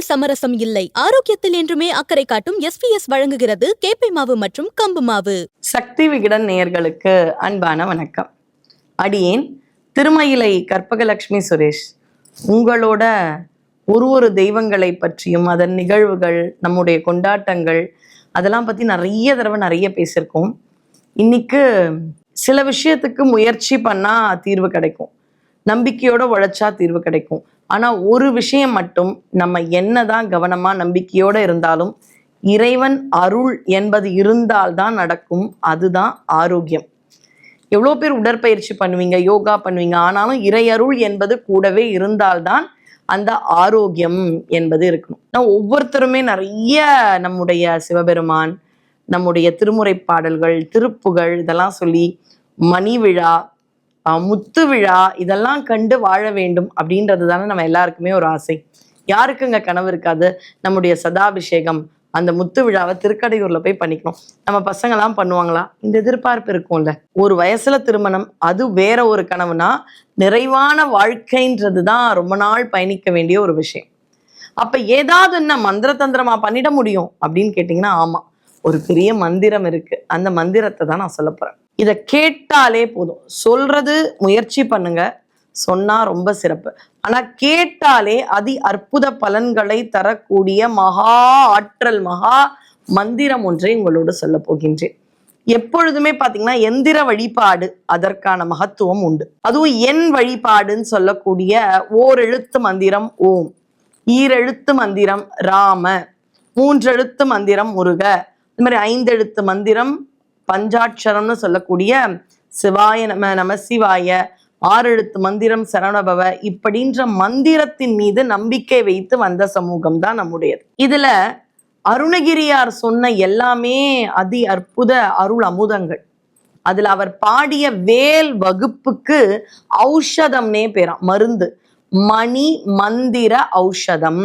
உணவில் சமரசம் இல்லை. ஆரோக்கியத்தில் என்றுமே அக்கறை காட்டும் எஸ்பிஎஸ் வழங்குகிறது கேப்பை மாவு மற்றும் கம்பு மாவு. சக்தி விகடன் நேயர்களுக்கு அன்பான வணக்கம். அடியேன் திருமயிலை கற்பகலட்சுமி சுரேஷ். உங்களோட ஒரு ஒரு தெய்வங்களை பற்றியும் அதன் நிகழ்வுகள் நம்முடைய கொண்டாட்டங்கள் அதெல்லாம் பற்றி நிறைய தடவை நிறைய பேசியிருக்கோம். இன்னைக்கு சில விஷயத்துக்கு முயற்சி பண்ணால் தீர்வு கிடைக்கும். நம்பிக்கையோட உழைச்சா தீர்வு கிடைக்கும். ஆனால் ஒரு விஷயம் மட்டும் நம்ம என்னதான் கவனமாக நம்பிக்கையோடு இருந்தாலும் இறைவன் அருள் என்பது இருந்தால்தான் நடக்கும். அதுதான் ஆரோக்கியம். எவ்வளோ பேர் உடற்பயிற்சி பண்ணுவீங்க யோகா பண்ணுவீங்க ஆனாலும் இறையருள் என்பது கூடவே இருந்தால்தான் அந்த ஆரோக்கியம் என்பது இருக்கணும். நான் ஒவ்வொருத்தருமே நிறைய நம்முடைய சிவபெருமான் நம்முடைய திருமுறை பாடல்கள் திருப்புகழ் இதெல்லாம் சொல்லி மணி விழா முத்து விழா இதெல்லாம் கண்டு வாழ வேண்டும் அப்படின்றது தானே நம்ம எல்லாருக்குமே ஒரு ஆசை. யாருக்குங்க கனவு இருக்காது? நம்முடைய சதாபிஷேகம் அந்த முத்து விழாவை திருக்கடையூர்ல போய் பண்ணிக்கணும். நம்ம பசங்கெல்லாம் பண்ணுவாங்களா? இந்த எதிர்பார்ப்பு இருக்கும்ல. ஒரு வயசுல திருமணம் அது வேற ஒரு கனவுனா நிறைவான வாழ்க்கைன்றது தான் ரொம்ப நாள் பயணிக்க வேண்டிய ஒரு விஷயம். அப்ப ஏதாவது என்ன மந்திர தந்திரமா பண்ணிட முடியும் அப்படின்னு கேட்டீங்கன்னா ஆமா. ஒரு பெரிய மந்திரம் இருக்கு. அந்த மந்திரத்தை தான் நான் சொல்ல போறேன். இதை கேட்டாலே போதும். சொல்றது முயற்சி பண்ணுங்க. சொன்னா ரொம்ப சிறப்பு. ஆனா கேட்டாலே அதி அற்புத பலன்களை தரக்கூடிய மகா ஆற்றல் மகா மந்திரம் ஒன்றை உங்களோடு சொல்ல போகின்றேன். எப்பொழுதுமே பாத்தீங்கன்னா எந்திர வழிபாடு அதற்கான மகத்துவம் உண்டு. அதுவும் என் வழிபாடுன்னு சொல்லக்கூடிய ஓரெழுத்து மந்திரம் ஓம் ஈரெழுத்து மந்திரம் ராம மூன்றெழுத்து மந்திரம் முருக இந்த மாதிரி ஐந்தெழுத்து மந்திரம் பஞ்சாட்சரம்னு சொல்லக்கூடிய சிவாய நம நம சிவாய ஆறு எழுத்து மந்திரம் சரணபவ இப்படின்ற மந்திரத்தின் மீது நம்பிக்கை வைத்து வந்த சமூகம் தான் நம்முடையது. இதுல அருணகிரியார் சொன்ன எல்லாமே அதி அற்புத அருள் அமுதங்கள். அதுல அவர் பாடிய வேல் வகுப்புக்கு ஔஷதம்னே பேராம் மருந்து. மணி மந்திர ஔஷதம்.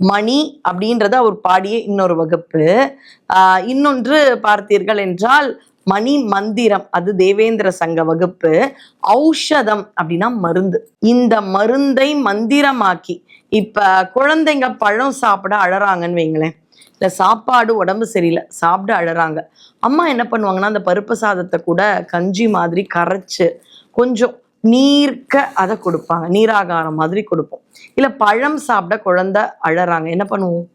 மணி அப்படின்றது அவர் பாடிய இன்னொரு வகுப்பு. ஆஹ் இன்னொன்று பார்த்தீர்கள் என்றால் மணி மந்திரம் அது தேவேந்திர சங்க வகுப்பு. ஔஷதம் அப்படின்னா மருந்து. இந்த மருந்தை மந்திரமாக்கி இப்ப குழந்தைங்க பழம் சாப்பிட அழறாங்கன்னு வைங்களேன். இல்ல சாப்பாடு உடம்பு சரியில்லை சாப்பிட அழறாங்க. அம்மா என்ன பண்ணுவாங்கன்னா அந்த பருப்பு சாதத்தை கூட கஞ்சி மாதிரி கரைச்சு கொஞ்சம் நீர்க்க அதை கொடுப்பாங்க. நீராகாரம் மாதிரி கொடுப்போம். இல்ல பழம் சாப்பிட குழந்தை அழறாங்க. என்ன பண்ணுவோம்?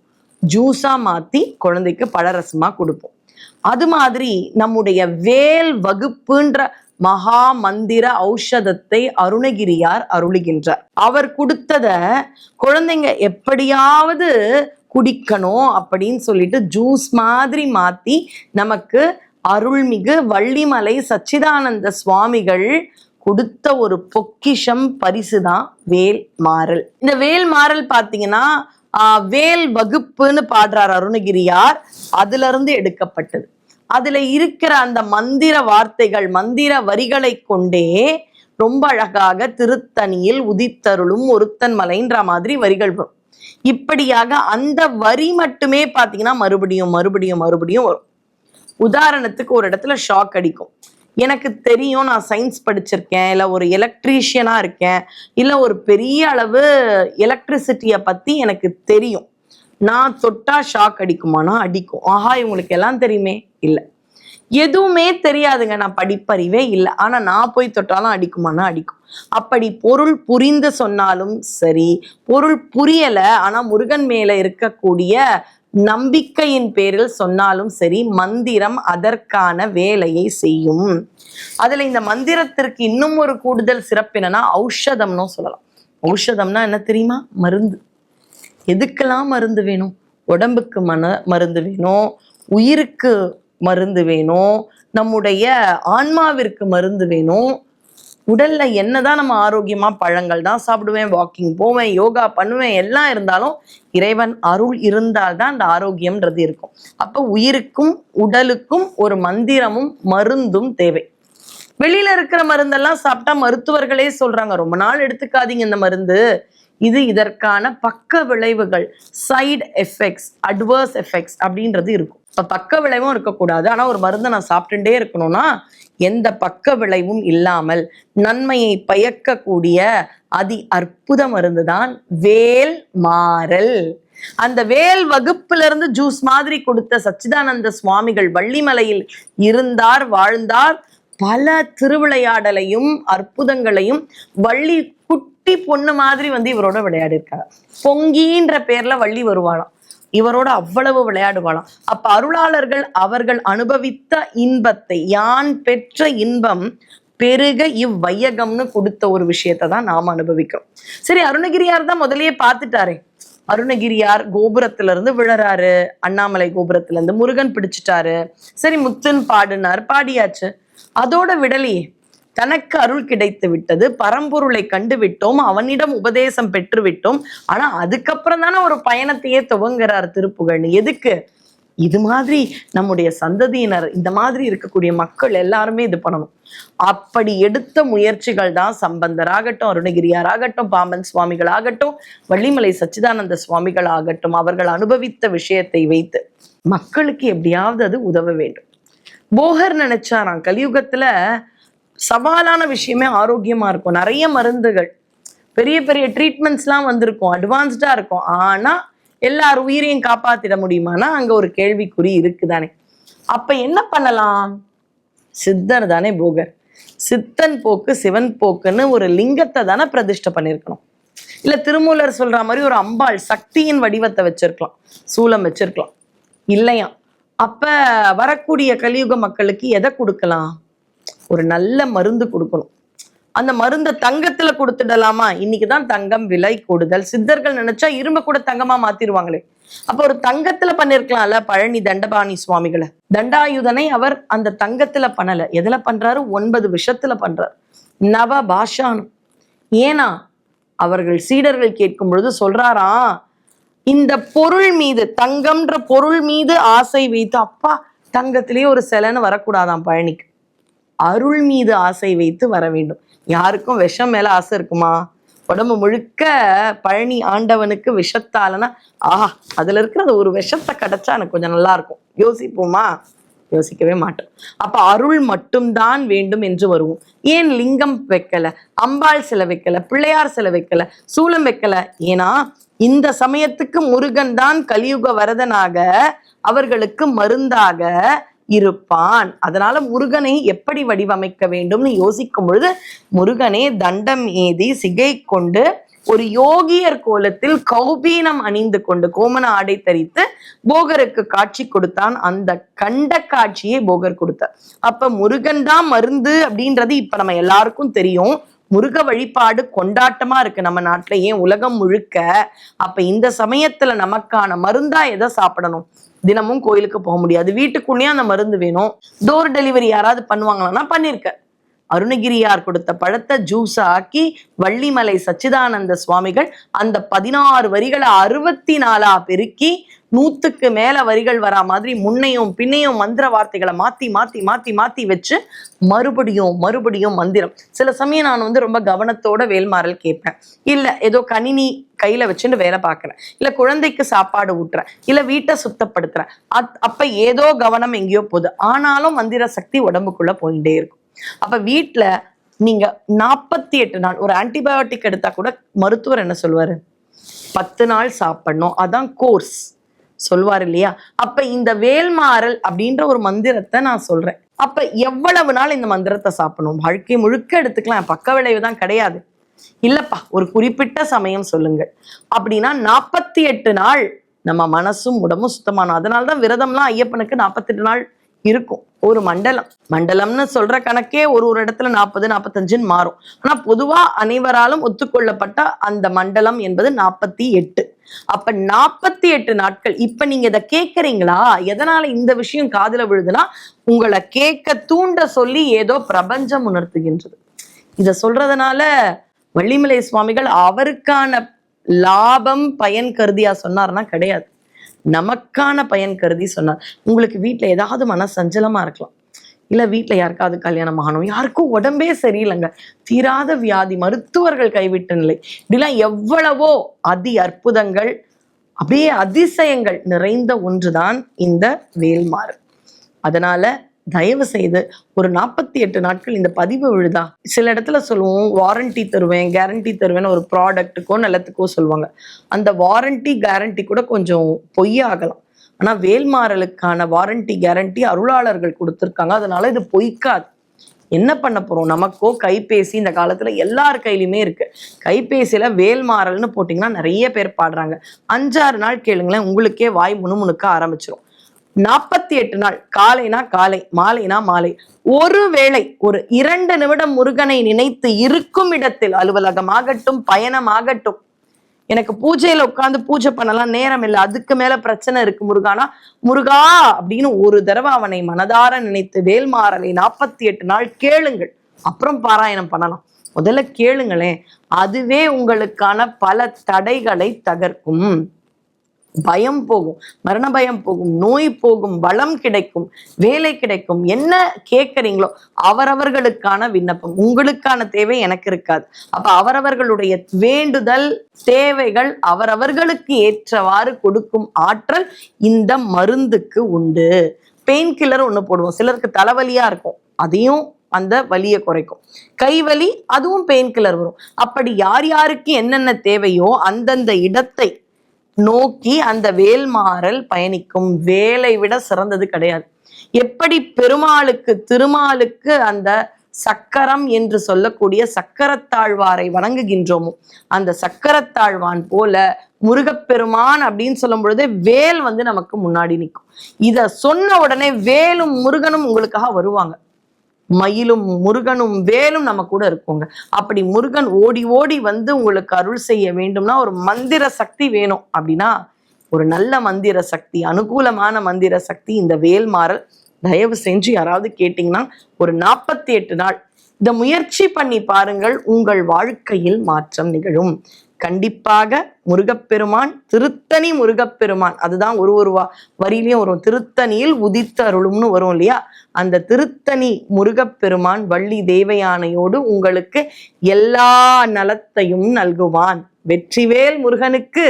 ஜூஸா மாத்தி குழந்தைக்கு பழரசமா கொடுப்போம். அது மாதிரி நம்முடைய வேல் வகுப்புன்ற மகா மந்திர ஔஷதத்தை அருணகிரியார் அருளுகின்றார். அவர் கொடுத்தத குழந்தைங்க எப்படியாவது குடிக்கணும் அப்படின்னு சொல்லிட்டு ஜூஸ் மாதிரி மாத்தி நமக்கு அருள்மிகு வள்ளிமலை சச்சிதானந்த சுவாமிகள் கொடுத்த ஒரு பொக்கிஷம் பரிசு தான் வேல் மாறல். இந்த வேல் மாறல் பார்த்தீங்கன்னா வேல் வகுப்புன்னு பாடுறார் அருணகிரியார். அதுல இருந்து எடுக்கப்பட்டது. அதுல இருக்கிற அந்த மந்திர வார்த்தைகள் மந்திர வரிகளை கொண்டே ரொம்ப அழகாக திருத்தணியில் உதித்தருளும் ஒருத்தன் மலைன்ற மாதிரி வரிகள் வரும். இப்படியாக அந்த வரி மட்டுமே பார்த்தீங்கன்னா மறுபடியும் மறுபடியும் மறுபடியும் வரும். உதாரணத்துக்கு ஒரு இடத்துல ஷாக் அடிக்கும். எனக்கு தெரியும் நான் சயின்ஸ் படிச்சிருக்கேன் இல்லை ஒரு எலக்ட்ரீஷியனாக இருக்கேன் இல்லை ஒரு பெரிய அளவு எலக்ட்ரிசிட்டியை பற்றி எனக்கு தெரியும். நான் தொட்டா ஷாக் அடிக்குமானா அடிக்கும். ஆஹா இவங்களுக்கு எல்லாம் தெரியுமே? இல்லை. எதுவுமே தெரியாதுங்க நான் படிப்பறிவே இல்லை. ஆனா நான் போய் தொட்டாலும் அடிக்குமானா அடிக்கும். அப்படி பொருள் புரிந்து சொன்னாலும் சரி பொருள் புரியலை ஆனா முருகன் மேலே இருக்கக்கூடிய நம்பிக்கையின் பேரில் சொன்னாலும் சரி மந்திரம் அதற்கான வேலையை செய்யும். அதுல இந்த மந்திரத்திற்கு இன்னும் ஒரு கூடுதல் சிறப்பு என்னன்னா ஔஷதம்னு சொல்லலாம். ஔஷதம்னா என்ன தெரியுமா? மருந்து. எதுக்கெல்லாம் மருந்து வேணும்? உடம்புக்கு மன மருந்து வேணும்? உயிருக்கு மருந்து வேணும்? நம்முடைய ஆன்மாவிற்கு மருந்து வேணும்? உடல்ல என்னதான் நம்ம ஆரோக்கியமா பழங்கள் தான் சாப்பிடுவேன் வாக்கிங் போவேன் யோகா பண்ணுவேன் எல்லாம் இருந்தாலும் இறைவன் அருள் இருந்தால்தான் அந்த ஆரோக்கியம்ன்றது இருக்கும். அப்ப உயிருக்கும் உடலுக்கும் ஒரு மந்திரமும் மருந்தும் தேவை. வெளியில இருக்கிற மருந்தெல்லாம் சாப்பிட்டா மருத்துவர்களே சொல்றாங்க ரொம்ப நாள் எடுத்துக்காதீங்க இந்த மருந்து. இது இதற்கான பக்க விளைவுகள் சைடு எஃபெக்ட்ஸ் அட்வர்ஸ் எஃபெக்ட்ஸ் அப்படின்றது இருக்கும். இப்போ பக்க விளைவும் இருக்கக்கூடாது. ஆனால் ஒரு மருந்தை நான் சாப்பிட்டுட்டே இருக்கணும்னா எந்த பக்க விளைவும் இல்லாமல் நன்மையை பயக்கக்கூடிய அதி அற்புத மருந்து தான் வேல் மாறல். அந்த வேல் வகுப்புல இருந்து ஜூஸ் மாதிரி கொடுத்த சச்சிதானந்த சுவாமிகள் வள்ளிமலையில் இருந்தார் வாழ்ந்தார். பல திருவிளையாடலையும் அற்புதங்களையும் வள்ளி குட்டி பொண்ணு மாதிரி வந்து இவரோட விளையாடி இருக்காங்க பொங்கின்ற பேர்ல வள்ளி வருவாளாம். இவரோட அவ்வளவு விளையாடுவாளாம். அப்ப அருளாளர்கள் அவர்கள் அனுபவித்த இன்பத்தை யான் பெற்ற இன்பம் பெருக இவ்வையகம்னு கொடுத்த ஒரு விஷயத்தை தான் நாம் அனுபவிக்கிறோம். சரி அருணகிரியார் தான் முதலையே பார்த்துட்டாரே. அருணகிரியார் கோபுரத்துல இருந்து விழறாரு. அண்ணாமலை கோபுரத்துல இருந்து முருகன் பிடிச்சிட்டாரு. சரி முத்துன்னு பாடினார். பாடியாச்சு. அதோட விடலையே. தனக்கு அருள் கிடைத்து விட்டது பரம்பொருளை கண்டு விட்டோம் அவனிடம் உபதேசம் பெற்று விட்டோம் ஆனா அதுக்கப்புறம் தானே ஒரு பயணத்தையே துவங்குறார் திருப்புகழ் எதுக்கு? இது மாதிரி நம்முடைய சந்ததியினர் இந்த மாதிரி இருக்கக்கூடிய மக்கள் எல்லாருமே இது பண்ணணும். அப்படி எடுத்த முயற்சிகள் தான் சம்பந்தர் ஆகட்டும் அருணகிரியார் ஆகட்டும் பாம்பன் சுவாமிகள் ஆகட்டும் வள்ளிமலை சச்சிதானந்த சுவாமிகள் ஆகட்டும் அவர்கள் அனுபவித்த விஷயத்தை வைத்து மக்களுக்கு எப்படியாவது அது உதவ வேண்டும். போகர் நினைச்சாராம். கலியுகத்துல சவாலான விஷயமே ஆரோக்கியமா இருக்கும். நிறைய மருந்துகள் பெரிய பெரிய ட்ரீட்மெண்ட்ஸ்லாம் வந்திருக்கும். அட்வான்ஸ்டா இருக்கும். ஆனா எல்லார் உயிரையும் காப்பாத்திட முடியுமானா அங்க ஒரு கேள்விக்குறி இருக்குதானே. அப்ப என்ன பண்ணலாம்? சித்தர் தானே போகர். சித்தன் போக்கு சிவன் போக்குன்னு ஒரு லிங்கத்தை தானே பிரதிஷ்டை பண்ணியிருக்கணும் இல்ல திருமூலர் சொல்ற மாதிரி ஒரு அம்பாள் சக்தியின் வடிவத்தை வச்சிருக்கலாம். சூலம் வச்சிருக்கலாம். இல்லையா அப்ப வரக்கூடிய கலியுக மக்களுக்கு எதை கொடுக்கலாம்? ஒரு நல்ல மருந்து கொடுக்கணும். அந்த மருந்தை தங்கத்துல கொடுத்துடலாமா? இன்னைக்குதான் தங்கம் விலை கூடுதல். சித்தர்கள் நினைச்சா இரும்ப கூட தங்கமா மாத்திருவாங்களே. அப்ப ஒரு தங்கத்துல பண்ணிருக்கலாம்ல பழனி தண்டபாணி சுவாமிகளை. தண்டாயுதனை அவர் அந்த தங்கத்துல பண்ணல. எதுல பண்றாரு? ஒன்பது விஷத்துல பண்றாரு. நவ பாஷானம் ஏனா அவர்கள் சீடர்கள் கேட்கும் பொழுது சொல்றாரா இந்த பொருள் மீது தங்கம்ன்ற பொருள் மீது ஆசை வைத்து அப்பா தங்கத்திலேயே ஒரு சிலைன்னு வரக்கூடாதாம் பழனிக்கு. அருள் மீது ஆசை வைத்து வர வேண்டும். யாருக்கும் விஷம் மேல ஆசை இருக்குமா? உடம்பு முழுக்க பழனி ஆண்டவனுக்கு விஷத்தாலனா ஆஹா அதுல இருக்கிற அந்த ஒரு விஷத்தை கிடைச்சா எனக்கு கொஞ்சம் நல்லா இருக்கும். யோசிப்போமா? யோசிக்கவே மாட்டோம். அப்ப அருள் மட்டும்தான் வேண்டும் என்று வருவோம். ஏன் லிங்கம் வைக்கல? அம்பாள் சிலை வைக்கல? பிள்ளையார் சிலை வைக்கல? சூலம் வைக்கல? ஏன்னா இந்த சமயத்துக்கு முருகன் தான் கலியுக வரதனாக அவர்களுக்கு மருந்தாக இருப்பான். அதனால முருகனை எப்படி வடிவமைக்க வேண்டும்னு யோசிக்கும் பொழுது முருகனே தண்டம் ஏதி சிகை கொண்டு ஒரு யோகியர் கோலத்தில் கௌபீனம் அணிந்து கொண்டு கோமன ஆடை தரித்து போகருக்கு காட்சி கொடுத்தான். அந்த கண்ட காட்சியை போகர் கொடுத்தார். அப்ப முருகன் தான் மருந்து அப்படின்றது இப்ப நம்ம எல்லாருக்கும் தெரியும். முருக வழிபாடு கொண்டாட்டமா இருக்கு நம்ம நாட்டில. ஏன் உலகம் முழுக்க? அப்ப இந்த சமயத்துல நமக்கான மருந்தா எதை சாப்பிடணும்? தினமும் கோயிலுக்கு போக முடியாது. வீட்டுக்குள்ளேயே அந்த மருந்து வேணும். டோர் டெலிவரி யாராவது பண்ணுவாங்களான்னா பண்ணிருக்க. அருணகிரியார் கொடுத்த பழத்தை ஜூஸ் ஆக்கி வள்ளிமலை சச்சிதானந்த சுவாமிகள் அந்த பதினாறு வரிகளை அறுபத்தி நாலா பெருக்கி நூத்துக்கு மேல வரிகள் வரா மாதிரி முன்னையும் பின்னையும் மந்திர வார்த்தைகளை மாத்தி மாத்தி மாத்தி மாத்தி வச்சு மறுபடியும் மறுபடியும் மந்திரம். சில சமயம் நான் வந்து ரொம்ப கவனத்தோட வேல்மாறல் கேட்பேன். இல்ல ஏதோ கணினி கையில வச்சுட்டு வேலை பார்க்கறேன். இல்ல குழந்தைக்கு சாப்பாடு ஊட்டுறேன். இல்ல வீட்டை சுத்தப்படுத்துறேன். அத்- அப்ப ஏதோ கவனம் எங்கேயோ போகுது. ஆனாலும் மந்திர சக்தி உடம்புக்குள்ள போயிட்டே இருக்கும். அப்ப வீட்டுல நீங்க நாற்பத்தி எட்டு நாள் ஒரு ஆன்டிபயோட்டிக் எடுத்தா கூட மருத்துவர் என்ன சொல்வாரு பத்து நாள் சாப்பிடணும். அதான் கோர்ஸ் சொல்வார் இல்லையா? அப்ப இந்த வேல்மாறல் அப்படின்ற ஒரு மந்திரத்தை நான் சொல்றேன். அப்ப எவ்வளவு நாள் இந்த மந்திரத்தை சாப்பிடணும்? வாழ்க்கை முழுக்க எடுத்துக்கலாம். பக்க விளைவு தான் கிடையாது. இல்லப்பா ஒரு குறிப்பிட்ட சமயம் சொல்லுங்கள். அப்படின்னா நாற்பத்தி எட்டு நாள் நம்ம மனசும் உடம்பும் சுத்தமானோம். அதனாலதான் விரதம்லாம் ஐயப்பனுக்கு நாற்பத்தெட்டு நாள் இருக்கும். ஒரு மண்டலம். மண்டலம்னு சொல்ற கணக்கே ஒரு ஒரு இடத்துல நாற்பது நாற்பத்தஞ்சுன்னு மாறும். ஆனா பொதுவா அனைவராலும் ஒத்துக்கொள்ளப்பட்ட அந்த மண்டலம் என்பது நாற்பத்தி எட்டு அப்ப நாற்பத்தி எட்டு நாட்கள் இப்ப நீங்க இதை கேக்குறீங்களா? எதனால இந்த விஷயம் காதல விழுதுன்னா உங்களை கேட்க தூண்ட சொல்லி ஏதோ பிரபஞ்சம் உணர்த்துகின்றது. இத சொல்றதுனால வள்ளிமலை சுவாமிகள் அவருக்கான லாபம் பயன் கருதியா சொன்னார்னா கிடையாது. நமக்கான பயன் கருதி சொன்னார். உங்களுக்கு வீட்டுல ஏதாவது மன சஞ்சலமா இருக்கலாம். இல்லை வீட்டில் யாருக்காவது கல்யாணம் ஆகணும். யாருக்கும் உடம்பே சரியில்லைங்க. தீராத வியாதி மருத்துவர்கள் கைவிட்ட நிலை. இப்படிலாம் எவ்வளவோ அதி அற்புதங்கள் அப்படியே அதிசயங்கள் நிறைந்த ஒன்றுதான் இந்த வேல்மாறு. அதனால தயவு செய்து ஒரு நாற்பத்தி எட்டு நாட்கள் இந்த பதிவு விழுதா? சில இடத்துல சொல்லுவோம் வாரண்டி தருவேன் கேரண்டி தருவேன்னு ஒரு ப்ராடக்ட்டுக்கோ நிலத்துக்கோ சொல்லுவாங்க. அந்த வாரண்டி கேரண்டி கூட கொஞ்சம் பொய்யாகலாம். ஆனால் வேல்மாறலுக்கான வாரண்டி கேரண்டி அருளாளர்கள் கொடுத்துருக்காங்க. அதனால இது பொய்க்காது. என்ன பண்ண போறோம்? நமக்கோ கைபேசி இந்த காலத்துல எல்லார் கையிலுமே இருக்கு. கைபேசியில வேல்மாறல்னு போட்டிங்கன்னா நிறைய பேர் பாடுறாங்க. அஞ்சாறு நாள் கேளுங்களேன் உங்களுக்கே வாய் முணுமுணுக்க ஆரம்பிச்சிடும் நாற்பத்தி எட்டு நாள் காலைனா காலை மாலைனா மாலை. ஒருவேளை ஒரு இரண்டு நிமிடம் முருகனை நினைத்து இருக்கும் இடத்தில் அலுவலகமாகட்டும் பயணமாகட்டும் எனக்கு பூஜையில உட்காந்து பூஜை பண்ணலாம் நேரம் இல்லை. அதுக்கு மேல பிரச்சனை இருக்கு முருகானா. முருகா அப்படின்னு ஒரு தடவை அவனை மனதார நினைத்து வேல்மாறலை நாற்பத்தி எட்டு நாள் கேளுங்கள். அப்புறம் பாராயணம் பண்ணலாம். முதல்ல கேளுங்களேன். அதுவே உங்களுக்கான பல தடைகளை தகர்க்கும். பயம் போகும் மரண பயம் போகும் நோய் போகும் வளம் கிடைக்கும் வேலை கிடைக்கும். என்ன கேட்குறீங்களோ அவரவர்களுக்கான விண்ணப்பம். உங்களுக்கான தேவை எனக்கு இருக்காது. அப்ப அவரவர்களுடைய வேண்டுதல் தேவைகள் அவரவர்களுக்கு ஏற்றவாறு கொடுக்கும் ஆற்றல் இந்த மருந்துக்கு உண்டு. பெயின் கில்லர் ஒன்று போடுவோம். சிலருக்கு தலைவலியா இருக்கும். அதையும் அந்த வலியை குறைக்கும். கைவலி அதுவும் பெயின் கில்லர் வரும். அப்படி யார் யாருக்கு என்னென்ன தேவையோ அந்தந்த இடத்தை நோக்கி அந்த வேல்மாறல் பயணிக்கும். வேலை விட சிறந்தது கிடையாது. எப்படி பெருமாளுக்கு திருமாலுக்கு அந்த சக்கரம் என்று சொல்லக்கூடிய சக்கரத்தாழ்வாரை வணங்குகின்றோமோ அந்த சக்கரத்தாழ்வான் போல முருகப்பெருமான் அப்படின்னு சொல்லும் பொழுது வேல் வந்து நமக்கு முன்னாடி நிற்கும். இத சொன்ன உடனே வேலும் முருகனும் உங்களுக்காக வருவாங்க. மயிலும் முருகனும் வேலும் நம்ம கூட இருக்குங்க. அப்படி முருகன் ஓடி ஓடி வந்து உங்களுக்கு அருள் செய்ய வேண்டும்னா ஒரு மந்திர சக்தி வேணும். அப்படின்னா ஒரு நல்ல மந்திர சக்தி அனுகூலமான மந்திர சக்தி இந்த வேல் மாறல் தயவு செஞ்சு யாராவது கேட்டிங்கன்னா ஒரு நாற்பத்தி எட்டு நாள். இதை முயற்சி பண்ணி பாருங்கள் உங்கள் வாழ்க்கையில் மாற்றம் நிகழும். கண்டிப்பாக முருகப்பெருமான் திருத்தணி முருகப்பெருமான். அதுதான் ஒரு ஒரு வரியிலையும் வரும். திருத்தணியில் உதித்த அருளும்னு வரும் இல்லையா? அந்த திருத்தணி முருகப்பெருமான் வள்ளி தேவயானையோடு உங்களுக்கு எல்லா நலத்தையும் நல்குவான். வெற்றிவேல் முருகனுக்கு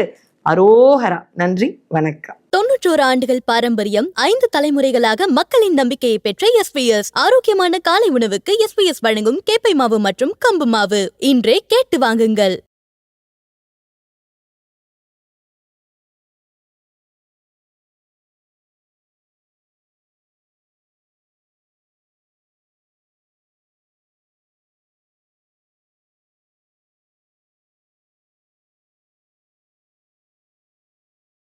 அரோகரா. நன்றி வணக்கம். தொன்னூற்றோரு ஆண்டுகள் பாரம்பரியம் ஐந்து தலைமுறைகளாக மக்களின் நம்பிக்கையை பெற்ற எஸ்பிஎஸ் ஆரோக்கியமான காலை உணவுக்கு எஸ்பிஎஸ் வழங்கும் கேப்பை மாவு மற்றும் கம்பு மாவு. இன்றே கேட்டு வாங்குங்கள்.